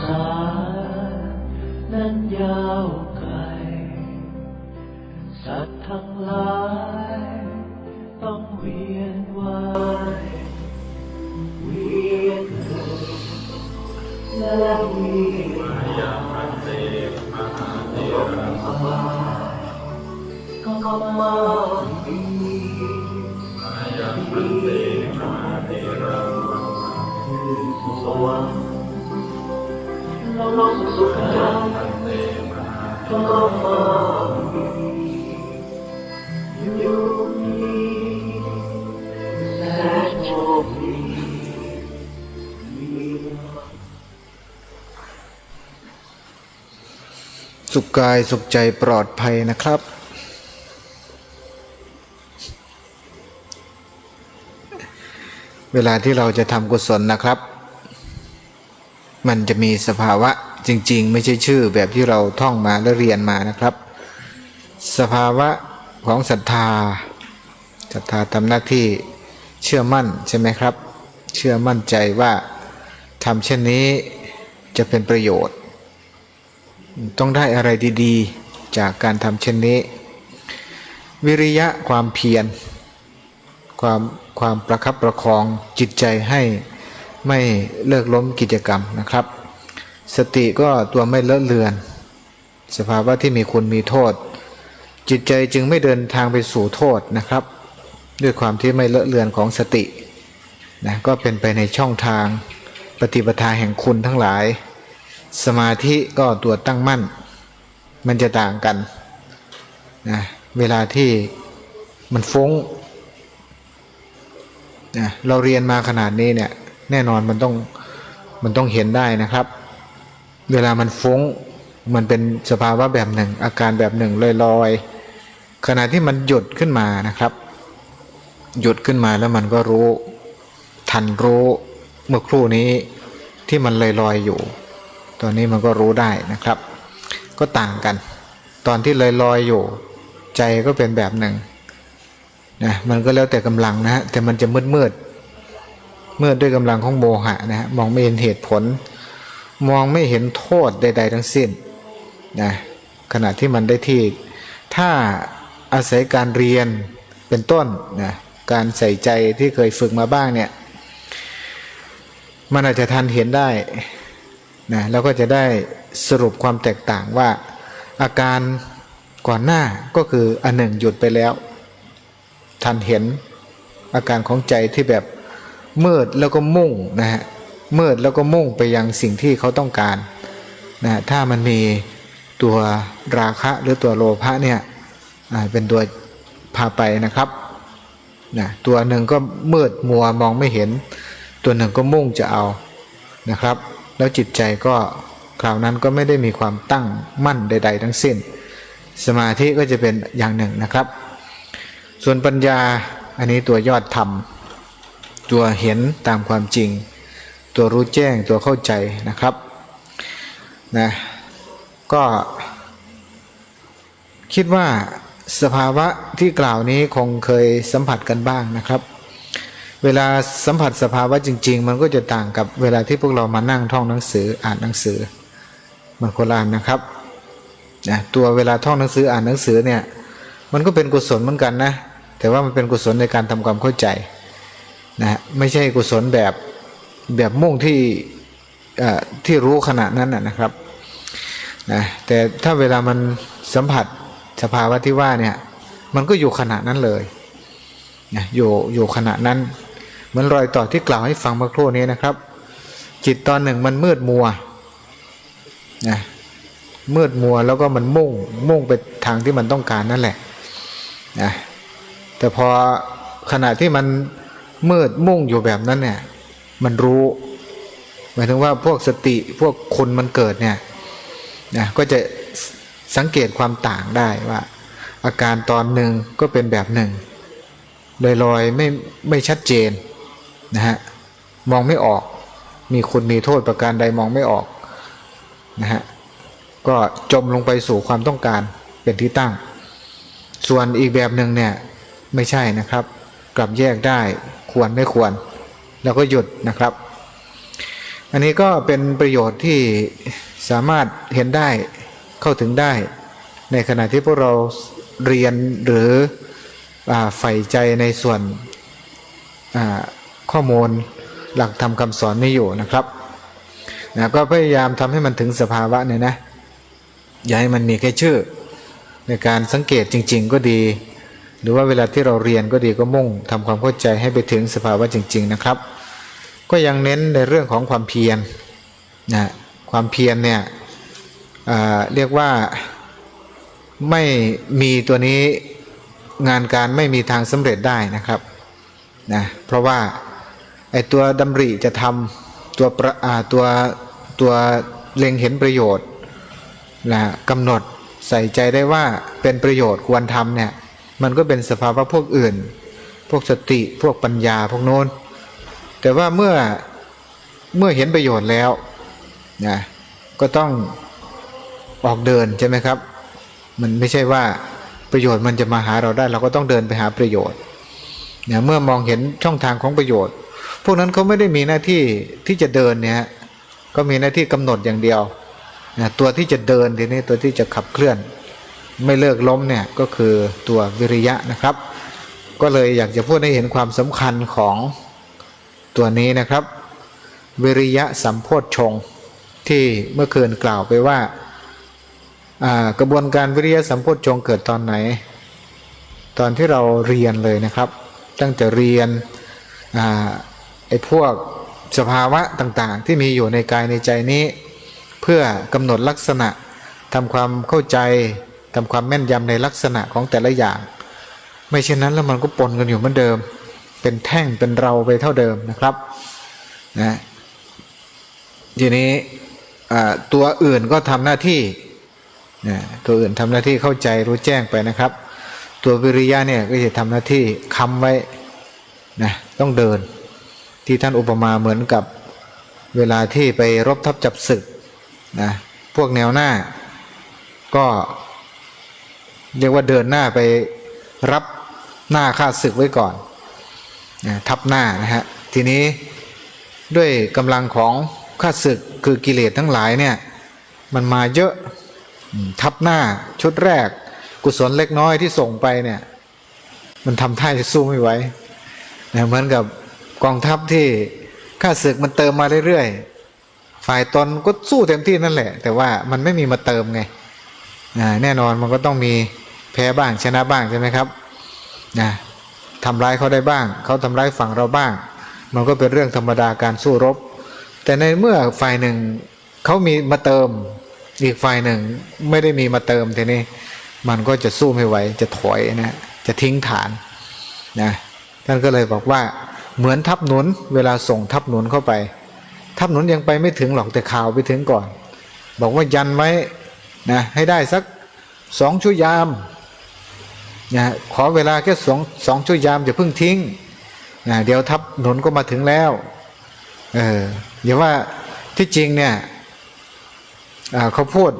สงสานั้นยาวไกล สัตว์ทั้งหลาย ต้องเวียนว่ายเวียนเกิดและเวียนก็มาดีคือสวรรค์เราลงสุขใจก็มาอยู่นี่แสนโชคดีมีเราสุ ขกายสุขใจปลอดภัยนะครับ เวลาที่เราจะทำกุศลนะครับ มันจะมีสภาวะจริง ๆ ไม่ใช่ชื่อแบบที่เราท่องมาและเรียนมานะครับ สภาวะของศรัทธาศรัทธาทำหน้าที่เชื่อมั่นใช่ไหมครับ เชื่อมั่นใจว่าทำเช่นนี้จะเป็นประโยชน์ ต้องได้อะไรดีๆ จากการทำเช่นนี้ วิริยะความเพียรความความประคับประคองจิตใจให้ ไม่เลิกล้มกิจกรรมนะครับ สติก็ตัวไม่เลอะเลือน สภาวะที่มีคุณมีโทษ จิตใจจึงไม่เดินทางไปสู่โทษนะครับ ด้วยความที่ไม่เลอะเลือนของสตินะก็เป็นไปในช่องทางปฏิปทาแห่งคุณทั้งหลาย สมาธิก็ตัวตั้งมั่น มันจะต่างกันนะเวลาที่มันฟุ้งนะเราเรียนมาขนาดนี้เนี่ย แน่นอนมันต้องมันต้องเห็นได้นะครับ เวลามันฟุ้งมันเป็นสภาวะแบบหนึ่ง อาการแบบหนึ่งลอยๆขณะที่มันหยุดขึ้นมานะครับ หยุดขึ้นมาแล้วมันก็รู้ ทันรู้เมื่อครู่นี้ที่มันลอยๆอยอยู่ ตอนนี้มันก็รู้ได้นะครับ ก็ต่างกัน ตอนที่ลอยลอยอยู่ ใจก็เป็นแบบหนึ่งนะมันก็แล้วแต่กำลังนะฮะแต่มันจะมืดมืด มืดด้วยกำลังของโมหะนะฮะมองไม่เห็นเหตุผล มองไม่เห็นโทษใด ๆ ทั้งสิ้นนะขณะที่มันได้ที่ถ้าอาศัยการเรียนเป็นต้นนะการใส่ใจที่เคยฝึกมาบ้างเนี่ยมันอาจจะทันเห็นได้นะแล้วก็จะได้สรุปความแตกต่างว่าอาการก่อนหน้าก็คืออันหนึ่งหยุดไปแล้ว ทันเห็นอาการของใจที่แบบ มืดแล้วก็มุ่งนะฮะมืดแล้วก็มุ่งไปยังสิ่งที่เขาต้องการนะฮะถ้ามันมีตัวราคะหรือตัวโลภะเนี่ยเป็นตัวพาไปนะครับนะตัวหนึ่งก็มืดมัวมองไม่เห็น ตัวหนึ่งก็มุ่งจะเอานะครับ แล้วจิตใจก็คราวนั้นก็ไม่ได้มีความตั้งมั่นใด ๆ ทั้งสิ้น สมาธิก็จะเป็นอย่างหนึ่งนะครับ ส่วนปัญญาอันนี้ตัวยอดธรรม ตัวเห็นตามความจริง ตัวรู้แจ้งตัวเข้าใจนะครับนะก็คิดว่าสภาวะที่กล่าวนี้คงเคยสัมผัสกันบ้างนะครับ เวลาสัมผัสสภาวะจริง ๆ มันก็จะต่างกับเวลาที่พวกเรามานั่งท่องหนังสืออ่านหนังสือมันโคนละอันนะครับนะตัวเวลาท่องหนังสืออ่านหนังสือเนี่ยมันก็เป็นกุศลเหมือนกันนะแต่ว่ามันเป็นกุศลในการทำความเข้าใจ นะฮะไม่ใช่กุศลแบบแบบมุ่งที่ที่รู้ขณะนั้นนะนะครับนะแต่ถ้าเวลามันสัมผัสสภาวะที่ว่าเนี่ยมันก็อยู่ขณะนั้นเลยนะอยู่อยู่ขณะนั้นเหมือนรอยต่อที่กล่าวให้ฟังเมื่อครู่นี้นะครับ จิตตอนหนึ่งมันมืดมัวนะมืดมัวแล้วก็มันมุ่งมุ่งไปทางที่มันต้องการนั่นแหละนะแต่พอขณะที่มัน มืดมุ่งอยู่แบบนั้นเนี่ย มันรู้หมายถึงว่าพวกสติพวกคุณมันเกิดเนี่ยนะก็จะสังเกตความต่างได้ว่า อาการตอนหนึ่งก็เป็นแบบหนึ่งลอยๆไม่ไม่ชัดเจนนะฮะมองไม่ออกมีคุณมีโทษประการใดมองไม่ออกนะฮะก็จมลงไปสู่ความต้องการเป็นที่ตั้ง ส่วนอีกแบบหนึ่งเนี่ยไม่ใช่นะครับ กลับแยกได้ ควรไม่ควร แล้วก็หยุดนะครับ อันนี้ก็เป็นประโยชน์ที่สามารถเห็นได้เข้าถึงได้ ในขณะที่พวกเราเรียนหรืออใฝ่ใจในส่วนข้อมูลหลักธรรมคำสอนนี้อยู่นะครับนะก็พยายามทำให้มันถึงสภาวะเนี่ยนะอย่าให้มันมีแค่ชื่อ ในการสังเกตจริง ๆ ก็ดี หรือว่าเวลาที่เราเรียนก็ดีก็มุ่งทำความเข้าใจให้ไปถึงสภาวะจริง ๆนะครับ ก็ยังเน้นในเรื่องของความเพียรนะความเพียรเนี่ยอ่าเรียกว่าไม่มีตัวนี้งานการไม่มีทางสำเร็จได้นะครับนะเพราะว่าไอตัวดำริจะทำตัวประอ่าตัวตัวเล็งเห็นประโยชน์นะกำหนดใส่ใจได้ว่าเป็นประโยชน์ควรทำเนี่ย มันก็เป็นสภาวะพวกอื่น พวกสติพวกปัญญาพวกโน้น แต่ว่าเมื่อเมื่อเห็นประโยชน์แล้วนะก็ต้องออกเดินใช่ไหมครับ มันไม่ใช่ว่าประโยชน์มันจะมาหาเราได้ เราก็ต้องเดินไปหาประโยชน์เนี่ยเมื่อมองเห็นช่องทางของประโยชน์ พวกนั้นเขาไม่ได้มีหน้าที่ที่จะเดินเนี่ยก็มีหน้าที่กำหนดอย่างเดียวนะตัวที่จะเดินทีนี้ตัวที่จะขับเคลื่อน ไม่เลิกล้มเนี่ยก็คือตัววิริยะนะครับ ก็เลยอยากจะพูดให้เห็นความสำคัญของตัวนี้นะครับ วิริยะสัมโพธชงที่เมื่อคืนกล่าวไปว่ากระบวนการวิริยะสัมโพธชงเกิดตอนไหน ตอนที่เราเรียนเลยนะครับ ตั้งแต่เรียนอไอ้พวกสภาวะต่างๆ ที่มีอยู่ในกายในใจนี้ เพื่อกำหนดลักษณะทำความเข้าใจ ทำความแม่นยำในลักษณะของแต่ละอย่าง ไม่เช่นนั้นแล้วมันก็ปนกันอยู่เหมือนเดิม เป็นแท่งเป็นเราไปเท่าเดิมนะครับนะทีนี้ตัวอื่นก็ทำหน้าที่นะตัวอื่นทำหน้าที่เข้าใจรู้แจ้งไปนะครับ ตัววิริยะเนี่ยก็จะทำหน้าที่ค้ำไว้นะต้องเดิน ที่ท่านอุปมาเหมือนกับเวลาที่ไปรบทับจับศึกนะพวกแนวหน้าก็ เรียกว่าเดินหน้าไปรับหน้าข้าศึกไว้ก่อนนะทับหน้านะฮะทีนี้ด้วยกำลังของข้าศึกคือกิเลสทั้งหลายเนี่ยมันมาเยอะทับหน้าชุดแรก กุศลเล็กน้อยที่ส่งไปเนี่ยมันทำท่าจะสู้ไม่ไหวนะเหมือนกับกองทัพที่ข้าศึกมันเติมมาเรื่อยๆ ฝ่ายตนก็สู้เต็มที่นั่นแหละ แต่ว่ามันไม่มีมาเติมไง แน่นอนมันก็ต้องมีแพ้บ้างชนะบ้างใช่ไหมครับนะทำร้ายเขาได้บ้าง เขาทำร้ายฝั่งเราบ้าง มันก็เป็นเรื่องธรรมดาการสู้รบ แต่ในเมื่อฝ่ายหนึ่งเขามีมาเติม อีกฝ่ายหนึ่งไม่ได้มีมาเติมทีนี้มันก็จะสู้ไม่ไหวจะถอยนะจะทิ้งฐานนะท่านก็เลยบอกว่าเหมือนทัพหนุน เวลาส่งทัพหนุนเข้าไป ทัพหนุนยังไปไม่ถึงหรอกแต่ข่าวไปถึงก่อน บอกว่ายันไว้ นะให้ได้สักสองชั่วยามนะขอเวลาแค่สองสองชั่วยามอย่าเพิ่งทิ้งนะเดี๋ยวทัพหนุนก็มาถึงแล้วเอออย่าว่าที่จริงเนี่ยอ่าเขาพูด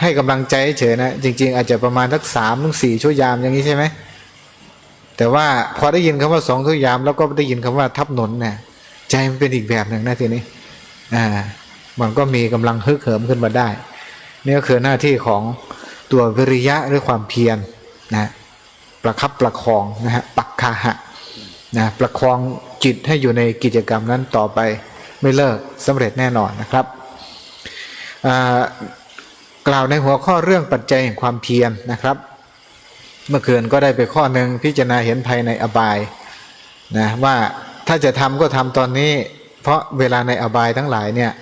ให้กำลังใจเฉยนะจริง ๆ อาจจะประมาณสักสามถึงสี่ชั่วยามอย่างนี้ใช่ไหมแต่ว่าพอได้ยินคำว่าสองชั่วยาม แล้วก็ได้ยินคำว่าทับหนนเนี่ยใจมันเป็นอีกแบบหนึ่งนะทีนี้อ่ามันก็มีกำลังฮึกเหิมขึ้นมาได้ นี่ก็คือหน้าที่ของตัววิริยะหรือความเพียรนะประคับประคองนะฮะปักคาหะนะประคองจิตให้อยู่ในกิจกรรมนั้นต่อไปไม่เลิกสำเร็จแน่นอนนะครับกล่าวในหัวข้อเรื่องปัจจัยแห่งความเพียรนะครับ เมื่อคืนก็ได้ไปข้อหนึ่งพิจารณาเห็นภัยในอบายนะว่าถ้าจะทำก็ทำตอนนี้ เพราะเวลาในอบายทั้งหลายเนี่ย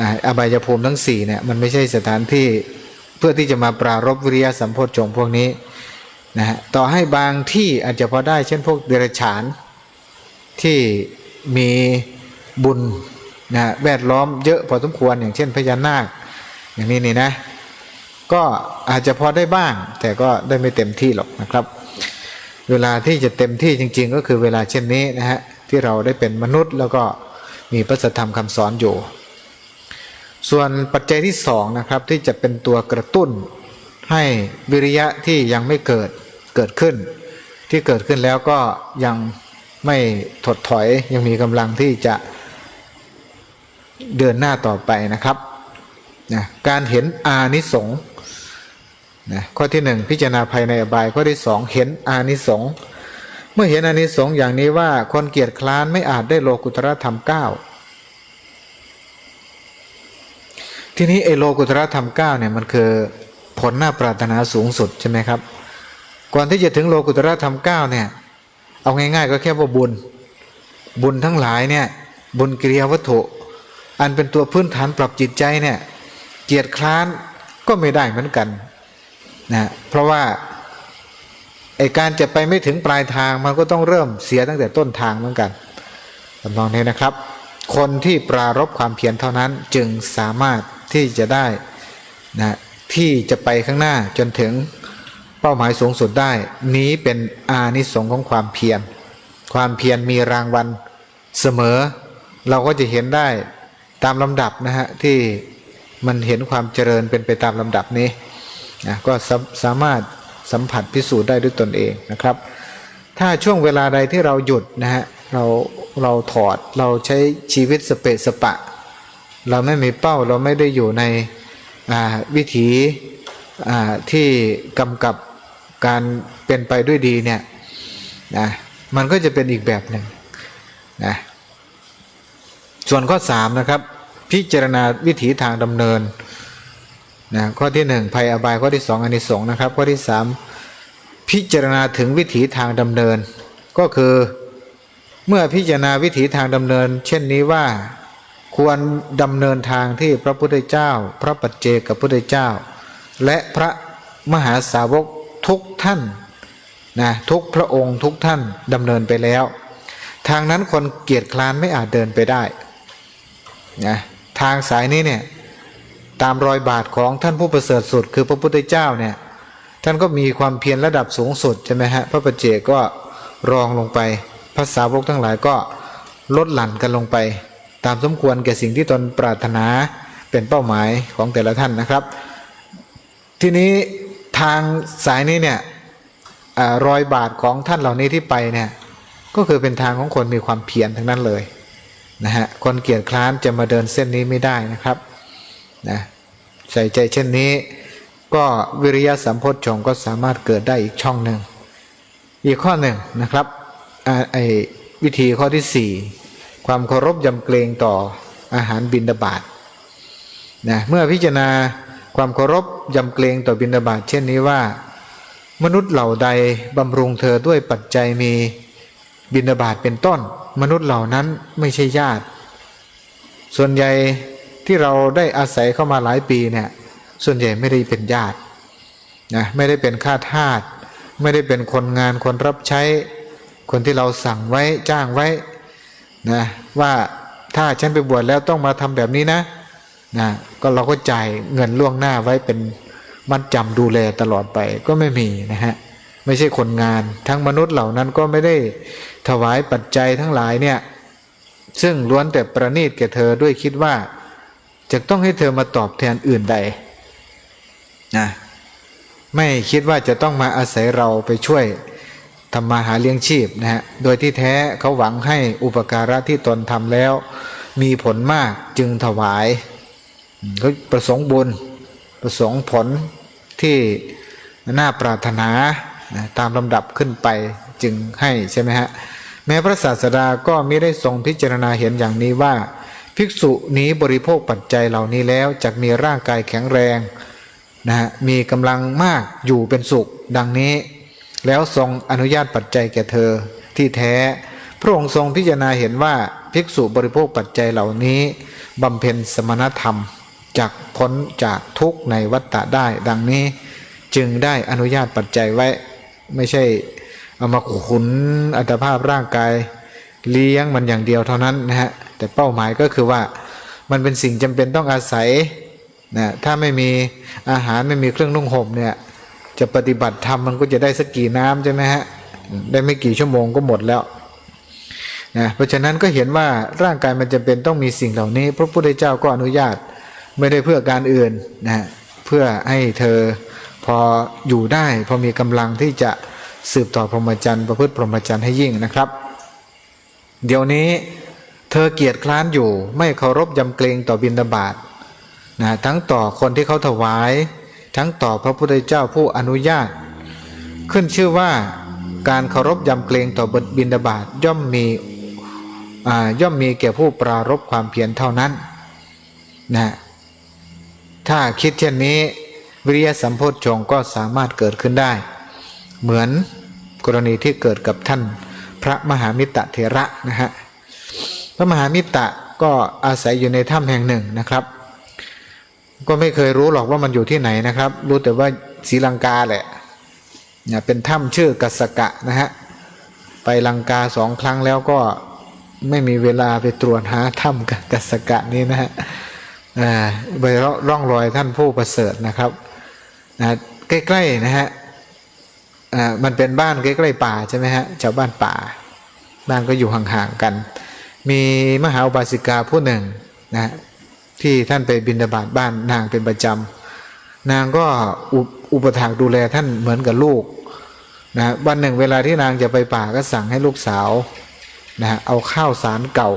อ่าอบายภูมิทั้งสี่เนี่ยมันไม่ใช่สถานที่เพื่อที่จะมาปรารบวิริยะสัมโพชฌงพวกนี้นะฮะต่อให้บางที่อาจจะพอได้เช่นพวกเดรัจฉานที่มีบุญนะแวดล้อมเยอะพอสมควรอย่างเช่นพญานาค อย่างนี้นี่นะ ก็อาจจะพอได้บ้าง แต่ก็ได้ไม่เต็มที่หรอกนะครับ เวลาที่จะเต็มที่จริง ๆ ก็คือเวลาเช่นนี้นะฮะที่เราได้เป็นมนุษย์แล้วก็มีพระธรรมคำสอนอยู่ ส่วนปัจจัยที่สองนะครับที่จะเป็นตัวกระตุ้น ให้วิริยะที่ยังไม่เกิดเกิดขึ้น ที่เกิดขึ้นแล้วก็ยังไม่ถดถอยยังมีกำลังที่จะเดินหน้าต่อไปนะครับนะการเห็นอานิสงส์นะข้อที่หนึ่งพิจารณาภายในอบายข้อที่สองเห็นอานิสงส์เมื่อเห็นอานิสงส์อย่างนี้ว่าคนเกียจคลานไม่อาจได้โลกุตระธรรมก้า9 ทีนี้ไอโลกุตระธรรมเก้าเนี่ยมันคือผลหน้าปรารถนาสูงสุดใช่ไหมครับ ก่อนที่จะถึงโลกุตระธรรมเก้าเนี่ย เอาง่ายๆ ก็แค่ว่าบุญ บุญทั้งหลายเนี่ย บุญกิริยาวัตถุ อันเป็นตัวพื้นฐานปรับจิตใจเนี่ย เกียรติคร้านก็ไม่ได้เหมือนกันนะเพราะว่าไอการจะไปไม่ถึงปลายทางมันก็ต้องเริ่มเสียตั้งแต่ต้นทางเหมือนกันทำนองนี้นะครับ คนที่ปรารบความเพียรเท่านั้นจึงสามารถ ที่จะได้นะที่จะไปข้างหน้าจนถึงเป้าหมายสูงสุดได้ นี้เป็นอานิสงส์ของความเพียร ความเพียรมีรางวัลเสมอ เราก็จะเห็นได้ตามลำดับนะฮะที่มันเห็นความเจริญเป็นไปตามลำดับนี้นะก็สาสามารถสัมผัสพิสูจน์ได้ด้วยตนเองนะครับ ถ้าช่วงเวลาใดที่เราหยุดนะฮะเราเราถอดเราใช้ชีวิตสเปะสปะ เราไม่มีเป้าเราไม่ได้อยู่ในวิถีที่กำกับการเป็นไปด้วยดีเนี่ยนะมันก็จะเป็นอีกแบบหนึ่งนะส่วนข้อ3นะครับ พิจารณาวิถีทางดำเนินนะข้อที่ 1 ภัยอบายข้อที่ 2อานิสงส์นะครับ ข้อที่ 3 พิจารณาถึงวิถีทางดำเนิน ก็คือเมื่อพิจารณาวิถีทางดำเนิน เช่นนี้ว่า ควรดำเนินทางที่พระพุทธเจ้า พระปัจเจกพุทธเจ้า และพระมหาสาวกทุกท่านนะทุกพระองค์ทุกท่านดำเนินไปแล้ว ทางนั้นคนเกียจคร้านไม่อาจเดินไปได้นะทางสายนี้เนี่ยตามรอยบาทของท่านผู้ประเสริฐสุดคือพระพุทธเจ้าเนี่ยท่านก็มีความเพียรระดับสูงสุดใช่ไหมฮะพระปัจเจกก็รองลงไปพระสาวกทั้งหลายก็ลดหลั่นกันลงไป ตามสมควรแก่สิ่งที่ตนปรารถนาเป็นเป้าหมายของแต่ละท่านนะครับ ทีนี้ทางสายนี้เนี่ยอรอยบาทของท่านเหล่านี้ที่ไปเนี่ยก็คือเป็นทางของคนมีความเพียรทั้งนั้นเลยนะฮะคนเกียจคร้านจะมาเดินเส้นนี้ไม่ได้นะครับนะใส่ใจเช่นนี้ ก็วิริยะสัมโพชฌงก็สามารถเกิดได้อีกช่องหนึ่งอีกข้อหนึ่งนะครับอ่าไอวิธีข้อที่สี่ ความเคารพยำเกรงต่ออาหารบิณฑบาตนะเมื่อพิจารณาความเคารพยำเกรงต่อบิณฑบาตเช่นนี้ว่า มนุษย์เหล่าใดบำรุงเธอด้วยปัจจัยมีบิณฑบาตเป็นต้น มนุษย์เหล่านั้นไม่ใช่ญาติ ส่วนใหญ่ที่เราได้อาศัยเข้ามาหลายปีเนี่ยส่วนใหญ่ไม่ได้เป็นญาตินะไม่ได้เป็นข้าทาสไม่ได้เป็นคนงานคนรับใช้ คนที่เราสั่งไว้จ้างไว้ นะว่าถ้าฉันไปบวชแล้วต้องมาทำแบบนี้นะนะก็เราก็จ่ายเงินล่วงหน้าไว้เป็นมัดจำดูแลตลอดไปก็ไม่มีนะฮะไม่ใช่คนงานทั้งมนุษย์เหล่านั้นก็ไม่ได้ถวายปัจจัยทั้งหลายเนี่ยซึ่งล้วนแต่ประณีตแก่เธอด้วยคิดว่า จะต้องให้เธอมาตอบแทนอื่นใดนะไม่คิดว่าจะต้องมาอาศัยเราไปช่วย ทำมาหาเลี้ยงชีพนะฮะ โดยที่แท้เขาหวังให้อุปการะที่ตนทำแล้ว มีผลมากจึงถวายเขาประสงค์บุญประสงค์ผลที่น่าปรารถนานะตามลำดับขึ้นไปจึงให้ใช่ไหมฮะ แม้พระศาสดาก็ไม่ได้ทรงพิจารณาเห็นอย่างนี้ว่า ภิกษุนี้บริโภคปัจจัยเหล่านี้แล้วจะมีร่างกายแข็งแรงนะฮะมีกำลังมากอยู่เป็นสุขดังนี้ แล้วทรงอนุญาตปัจจัยแก่เธอ ที่แท้ พระองค์ทรงพิจารณาเห็นว่าภิกษุบริโภคปัจจัยเหล่านี้บำเพ็ญสมณธรรมจากพ้นจากทุกข์ในวัฏฏะได้ ดังนี้จึงได้อนุญาตปัจจัยไว้ไม่ใช่เอามาขุนอัตภาพร่างกาย เลี้ยงมันอย่างเดียวเท่านั้นนะฮะแต่เป้าหมายก็คือว่ามันเป็นสิ่งจำเป็นต้องอาศัยนะถ้าไม่มีอาหารไม่มีเครื่องนุ่งห่มเนี่ย จะปฏิบัติธรรมมันก็จะได้สักกี่น้ำใช่ไหมฮะได้ไม่กี่ชั่วโมงก็หมดแล้วนะเพราะฉะนั้นก็เห็นว่าร่างกายมันจำเป็นต้องมีสิ่งเหล่านี้ พระพุทธเจ้าก็อนุญาตไม่ได้เพื่อการอื่นนะเพื่อให้เธอพออยู่ได้ พอมีกำลังที่จะสืบต่อพรหมจรรย์ประพฤติพรหมจรรย์ให้ยิ่งนะครับ เดี๋ยวนี้เธอเกียจคร้านอยู่ ไม่เคารพยำเกรงต่อบิณฑบาตนะทั้งต่อคนที่เขาถวาย ทั้งต่อพระพุทธเจ้าผู้อนุญาต ขึ้นชื่อว่าการเคารพยำเกรงต่อบิณฑบาตย่อมมีย่อมมีแก่ผู้ปรารบความเพียรเท่านั้นนะถ้าคิดเช่นนี้วิริยสัมโพชงก็สามารถเกิดขึ้นได้ เหมือนกรณีที่เกิดกับท่านพระมหามิตรเถระนะฮะพระมหามิตรก็อาศัยอยู่ในถ้ำแห่งหนึ่งนะครับ ก็ไม่เคยรู้หรอกว่ามันอยู่ที่ไหนนะครับ รู้แต่ว่าศรีลังกาแหละเนี่ยเป็นถ้ำชื่อกัสกะนะฮะ ไปลังกาสองครั้งแล้วก็ไม่มีเวลาไปตรวจหาถ้ำกัสกะนี้นะฮะอ่าไปร่องรอยท่านผู้ประเสริฐนะครับนะใกล้ๆนะฮะอ่ามันเป็นบ้านใกล้ๆป่าใช่ไหมฮะชาวบ้านป่า บ้านก็อยู่ห่างๆกัน มีมหาอุบาสิกาผู้หนึ่งนะ ที่ท่านไปบินาบาตบ้านนางเป็นประจำนางก็อุปถัมภ์ดูแลท่านเหมือนกับลูกนะวันหนึ่งเวลาที่นางจะไปป่าก็สั่งให้ลูกสาวนะฮะเอาข้าวสารเก่า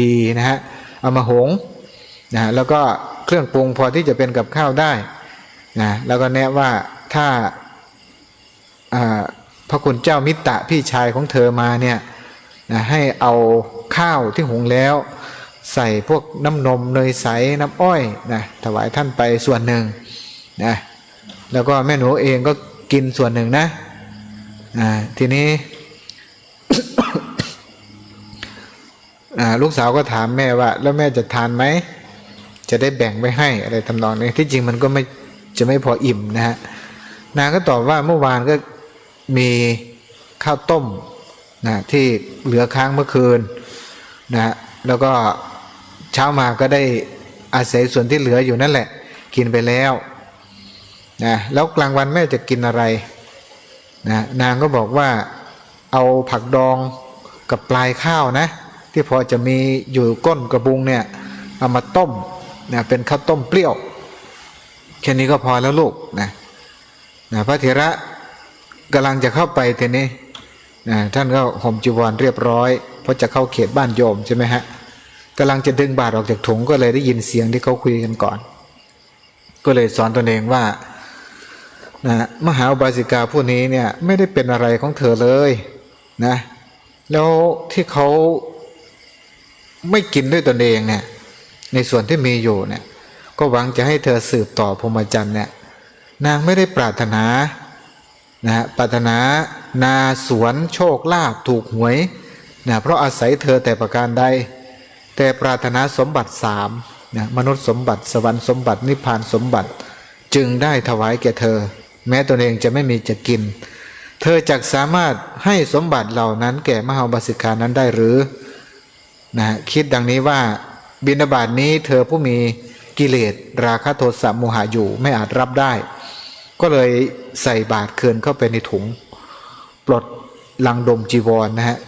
ดีๆนะฮะเอามาหงนะแล้วก็เครื่องปรุงพอที่จะเป็นกับข้าวได้นะแล้วก็แนะว่าถ้าอ่าพระคุณเจ้ามิตรพี่ชายของเธอมาเนี่ยนะให้เอาข้าวที่หุงแล้ว ใส่พวกน้ำนมเนยใสน้ำอ้อยนะถวายท่านไปส่วนหนึ่งนะแล้วก็แม่หนูเองก็กินส่วนหนึ่งนะอ่าทีนี้ลูกสาวก็ถามแม่ว่า แล้วแม่จะทานไหม จะได้แบ่งไว้ให้อะไรทำนองนี้ที่จริงมันก็ไม่จะไม่พออิ่มนะฮะนางก็ตอบว่าเมื่อวานก็มีข้าวต้มนะที่เหลือค้างเมื่อคืนนะแล้วก็ เช้ามาก็ได้อาศัยส่วนที่เหลืออยู่นั่นแหละ กินไปแล้วนะแล้วกลางวันแม่จะกินอะไรนะนางก็บอกว่าเอาผักดองกับปลายข้าวนะ ที่พอจะมีอยู่ก้นกระบุงเนี่ยเอามาต้มนะเป็นข้าวต้มเปรี้ยวแค่นี้ก็พอแล้วลูกนะนะพระเถระกำลังจะเข้าไปทีนี้นะท่านก็ห่มจีวรเรียบร้อย เพราะจะเข้าเขตบ้านโยมใช่ไหมฮะ กำลังจะดึงบาตรออกจากถุงก็เลยได้ยินเสียงที่เขาคุยกันก่อน ก็เลยสอนตนเองว่านะมหาอุบาสิกาผู้นี้เนี่ยไม่ได้เป็นอะไรของเธอเลยนะแล้วที่เขาไม่กินด้วยตนเองเนี่ยในส่วนที่มีอยู่เนี่ยก็หวังจะให้เธอสืบต่อพรหมจรรย์เนี่ยนางไม่ได้ปรารถนานะฮะปรารถนานาสวนโชคลาภถูกหวยนะเพราะอาศัยเธอแต่ประการใด แต่ปรารถนาสมบัติสามนะมนุษย์สมบัติสวรรค์สมบัตินิพพานสมบัติ จึงได้ถวายแก่เธอ แม้ตนเองจะไม่มีจะกิน เธอจักสามารถให้สมบัติเหล่านั้นแก่มหาบาสิกานั้นได้หรือนะฮะคิดดังนี้ว่าบิณฑบาตนี้เธอผู้มีกิเลสราคะโทสะโมหะอยู่ไม่อาจรับได้ ก็เลยใส่บาตรเคืนเข้าไปในถุง ปลดลังดมจีวรนนะฮะ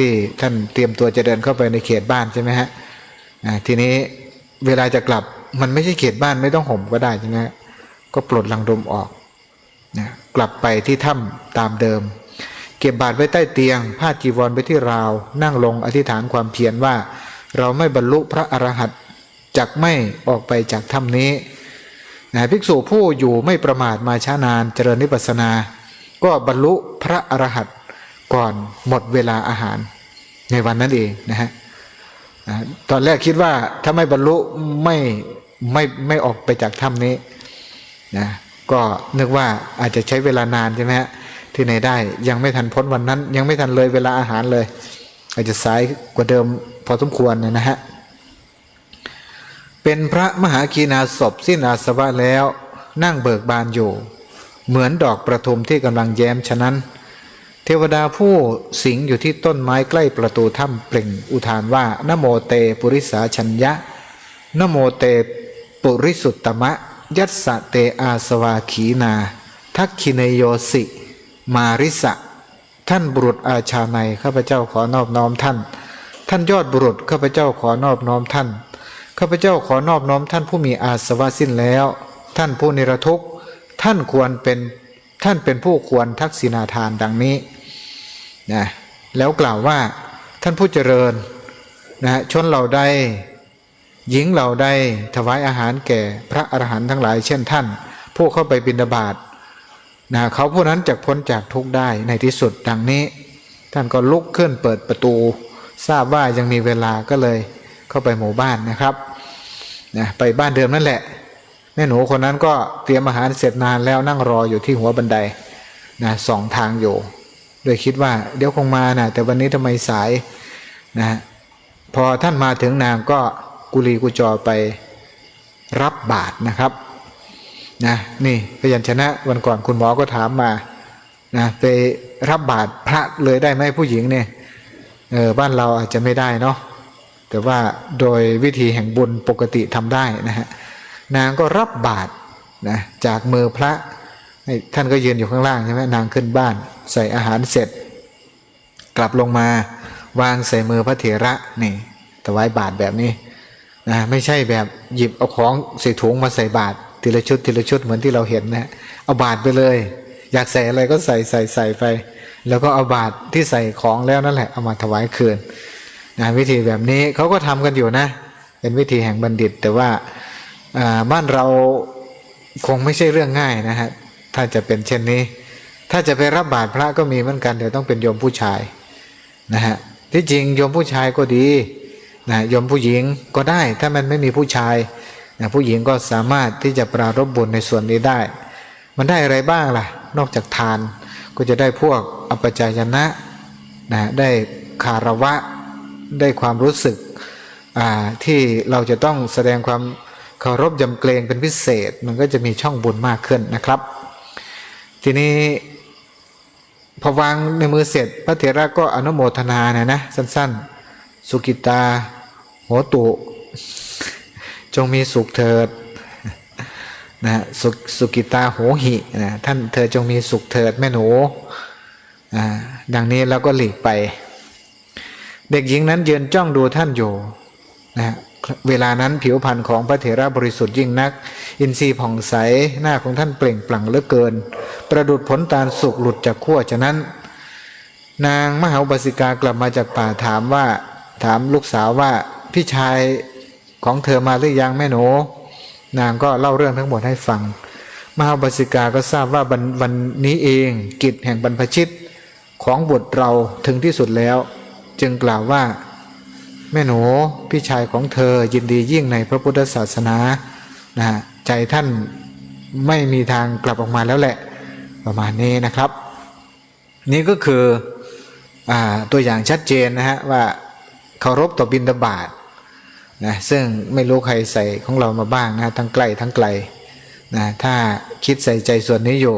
ที่ท่านเตรียมตัวจะเดินเข้าไปในเขตบ้านใช่ไหมฮะทีนี้เวลาจะกลับมันไม่ใช่เขตบ้านไม่ต้องห่มก็ได้ใช่ไหมก็ปลดลังดมออกนะกลับไปที่ถ้ำตามเดิม เก็บบาตรไว้ใต้เตียงผ้าจีวรไว้ที่ราว นั่งลงอธิษฐานความเพียรว่า เราไม่บรรลุพระอรหันต์จักไม่ออกไปจากถ้ำนี้นะภิกษุผู้อยู่ไม่ประมาทมาช้านานเจริญนิพพานา ก็บรรลุพระอรหันต์ ก่อนหมดเวลาอาหารในวันนั้นเองนะฮะตอนแรกคิดว่าถ้าไม่บรรลุไม่ไม่ไม่ออกไปจากถ้ำนี้นะก็นึกว่าอาจจะใช้เวลานานใช่ไหมฮะที่ไหนได้ยังไม่ทันพ้นวันนั้น ยังไม่ทันเลยเวลาอาหารเลย อาจจะสายกว่าเดิมพอสมควรนะฮะเป็นพระมหากีนาศพสิ้นอาสวะแล้วนั่งเบิกบานอยู่ เหมือนดอกประทุมที่กำลังแย้มฉะนั้น ทวดาผู้สิงอยู่ที่ต้นไม้ใกล้ประตูถ้ำเปล่งอุทานว่านโมเตปุริสาชัญญะนโมเตปุริสุตตมะ ยัสสะเตอาสวาขีนา ทักขิเนโยสิ มาริสะ ท่านบุรุษอาชาในข้าพเจ้าขอนอบน้อมท่าน ท่านยอดบุรุษข้าพเจ้าขอนอบน้อมท่านข้าพเจ้าขอนอบน้อมท่านผู้มีอาสวะสิ้นแล้ว ท่านผู้นิรทุกข์ท่านควรเป็นท่านเป็นผู้ควรทักษิณาทานดังนี้ นะแล้วกล่าวว่าท่านผู้เจริญนะฮะชนเราได้หญิงเราได้ถวายอาหารแก่พระอรหันต์ทั้งหลายเช่นท่าน ผู้เข้าไปบิณฑบาตนะเขาผู้นั้นจะพ้นจากทุกข์ได้ในที่สุดดังนี้ ท่านก็ลุกขึ้นเปิดประตู ทราบว่ายังมีเวลาก็เลยเข้าไปหมู่บ้านนะครับนะไปบ้านเดิมนั่นแหละแม่หนูคนนั้นก็เตรียมอาหารเสร็จนานแล้วนั่งรออยู่ที่หัวบันไดนะสองทางอยู่ โดยคิดว่าเดี๋ยวคงมานะแต่วันนี้ทำไมสายนะพอท่านมาถึงนางก็กุลีกุจอไปรับบาตรนะครับนะนี่พยัญชนะวันก่อนคุณหมอก็ถามมานะไปรับบาตรพระเลยได้ไหมผู้หญิงเนี่ยเออบ้านเราอาจจะไม่ได้เนาะแต่ว่าโดยวิธีแห่งบุญปกติทำได้นะฮะนางก็รับบาตรนะจากมือพระ ท่านก็ยืนอยู่ข้างล่างใช่ไหมนางขึ้นบ้าน ใส่อาหารเสร็จ กลับลงมาวางใส่มือพระเถระนี่ถวายบาตรแบบนี้นะไม่ใช่แบบหยิบเอาของใส่ถุงมาใส่บาตรทีละชุดทีละชุดเหมือนที่เราเห็นนะเอาบาตรไปเลย อยากใส่อะไรก็ใส่ใส่ใส่ไป แล้วก็เอาบาตรที่ใส่ของแล้วนั่นแหละเอามาถวายคืนนะวิธีแบบนี้เขาก็ทำกันอยู่นะ เป็นวิธีแห่งบัณฑิต แต่ว่าบ้านเราคงไม่ใช่เรื่องง่ายนะฮะ ถ้าจะเป็นเช่นนี้ ถ้าจะไปรับบาตรพระก็มีเหมือนกันแต่ต้องเป็นโยมผู้ชายนะฮะที่จริงโยมผู้ชายก็ดีนะโยมผู้หญิงก็ได้ ถ้ามันไม่มีผู้ชายนะผู้หญิงก็สามารถที่จะปรารบบุญในส่วนนี้ได้ มันได้อะไรบ้างล่ะ นอกจากทานก็จะได้พวกอปจายนะนะได้คารวะได้ความรู้สึกที่เราจะต้องแสดงความเคารพยำเกรงเป็นพิเศษ มันก็จะมีช่องบุญมากขึ้นนะครับ ทีนี้พอวางในมือเสร็จ พระเถระก็อนุโมทนาเนะนะ สั้น ๆ สุกิตา โหตุ จงมีสุขเถิดนะสสุกิตาโหหินะท่านเธอจงมีสุขเถิดแม่หนูอ่าดังนี้แล้วก็หลีกไป เด็กหญิงนั้นยืนจ้องดูท่านอยู่นะฮะ เวลานั้นผิวพรรณของพระเถระบริสุทธิ์ยิ่งนัก อินทรีย์ผ่องใสหน้าของท่านเปล่งปลั่งเหลือเกิน ประดุดผลตาลสุกหลุดจากขั้วฉะนั้น นางมหาอุบาสิกากลับมาจากป่าถามว่า ถามลูกสาวว่าพี่ชายของเธอมาหรือยังแม่หนูนางก็เล่าเรื่องทั้งหมดให้ฟัง มหาอุบาสิกาก็ทราบว่าวันวันนี้เองกิจแห่งบรรพชิตของบุตรเราถึงที่สุดแล้ว จึงกล่าวว่า แม่หนูพี่ชายของเธอยินดียิ่งในพระพุทธศาสนานะฮะใจท่านไม่มีทางกลับออกมาแล้วแหละ ประมาณนี้นะครับ นี่ก็คืออตัวอย่างชัดเจนนะฮะว่าเคารพต่อบินตบาตนะซึ่งไม่รู้ใครใส่ของเรามาบ้างนะทั้งใกล้ทั้งไกลนะถ้าคิดใส่ใจส่วนนี้อยู่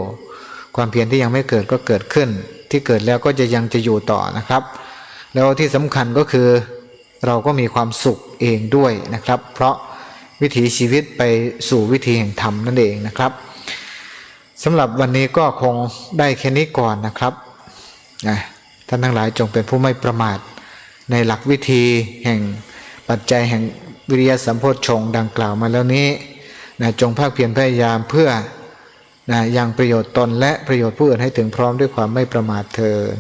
ความเพียรที่ยังไม่เกิดก็เกิดขึ้น ที่เกิดแล้วก็จะยังจะอยู่ต่อนะครับ แล้วที่สำคัญก็คือ เราก็มีความสุขเองด้วยนะครับ เพราะวิถีชีวิตไปสู่วิธีแห่งธรรมนั่นเองนะครับสำหรับวันนี้ก็คงได้แค่นี้ก่อนนะครับนะท่านทั้งหลายจงเป็นผู้ไม่ประมาทในหลักวิธีแห่งปัจจัยแห่งวิริยสัมโพชฌงดังกล่าวมาแล้วนี้นะจงภาคเพียรพยายามเพื่อนะยังประโยชน์ตนและประโยชน์ผู้อื่นให้ถึงพร้อมด้วยความไม่ประมาทเถิด